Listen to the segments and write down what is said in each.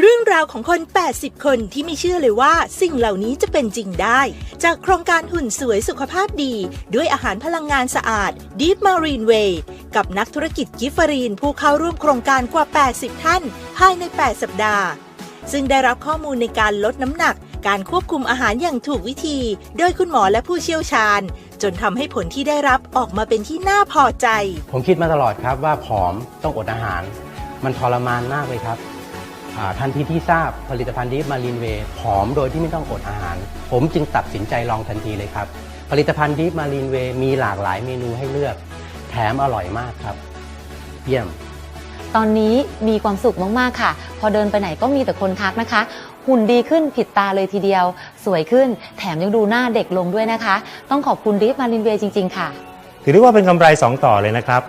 เรื่องราวของคน 80 คนที่ไม่เชื่อเลยว่าสิ่งเหล่านี้จะเป็นจริงได้ จากโครงการหุ่นสวยสุขภาพดี ด้วยอาหารพลังงานสะอาด Deep Marine Way กับนักธุรกิจกิฟฟารีนผู้เข้าร่วมโครงการกว่า 80 ท่าน ภายใน 8 สัปดาห์ ซึ่งได้รับข้อมูลในการลดน้ำหนัก การควบคุมอาหารอย่างถูกวิธี โดยคุณหมอและผู้เชี่ยวชาญ จนทำให้ผลที่ได้รับออกมาเป็นที่น่าพอใจ ผมคิดมาตลอดครับว่าผอมต้องอดอาหาร มันทรมานมากเลยครับ ทันทีที่ทราบผลิตภัณฑ์ดิฟมารีนเวย์ผอมโดยที่ไม่ต้องอดอาหาร ผมจึงตัดสินใจลองทันทีเลยครับ ผลิตภัณฑ์ดิฟมารีนเวย์มีหลากหลายเมนูให้เลือก แถมอร่อยมากครับ เยี่ยม ตอนนี้มีความสุขมาก ๆ ค่ะ พอเดินไปไหนก็มีแต่คนทักนะคะ หุ่นดีขึ้นผิดตาเลยทีเดียว สวยขึ้นแถมยังดูหน้าเด็กลงด้วยนะคะ ต้องขอบคุณดิฟมารินเวย์จริง ๆ ค่ะ ถือได้ว่าเป็นกำไร2ต่อเลยนะครับ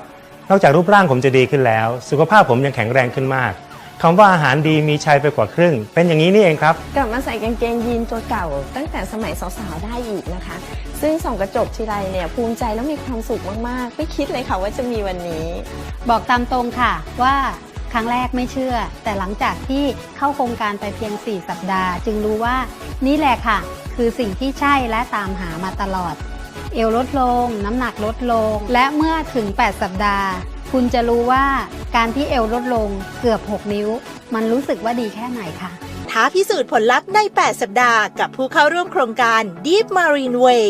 นอกจากรูปร่างผมจะดีขึ้นแล้ว สุขภาพผมยังแข็งแรงขึ้นมาก คำว่าอาหารดีมีชัยไปกว่าครึ่ง เป็นอย่างนี้นี่เองครับ กลับมาใส่กางเกงยีนตัวเก่า ตั้งแต่สมัยสาวๆได้อีกนะคะ ซึ่งส่องกระจกทีไรเนี่ยภูมิใจแล้วมีความสุขมากๆ ไม่คิดเลยค่ะว่าจะมีวันนี้ บอกตามตรงค่ะว่าครั้งแรกไม่เชื่อ แต่หลังจากที่เข้าโครงการไปเพียง 4 สัปดาห์ จึงรู้ว่านี่แหละค่ะ คือสิ่งที่ใช่และตามหามาตลอด เอวลดลง น้ำหนักลดลง และเมื่อถึง 8 สัปดาห์ คุณจะรู้ว่า การที่เอวลดลงเกือบ 6 นิ้ว มันรู้สึกว่าดีแค่ไหนคะท้าพิสูจน์ผลลัพธ์ใน 8 สัปดาห์ กับผู้เข้าร่วมโครงการ Deep Marine Way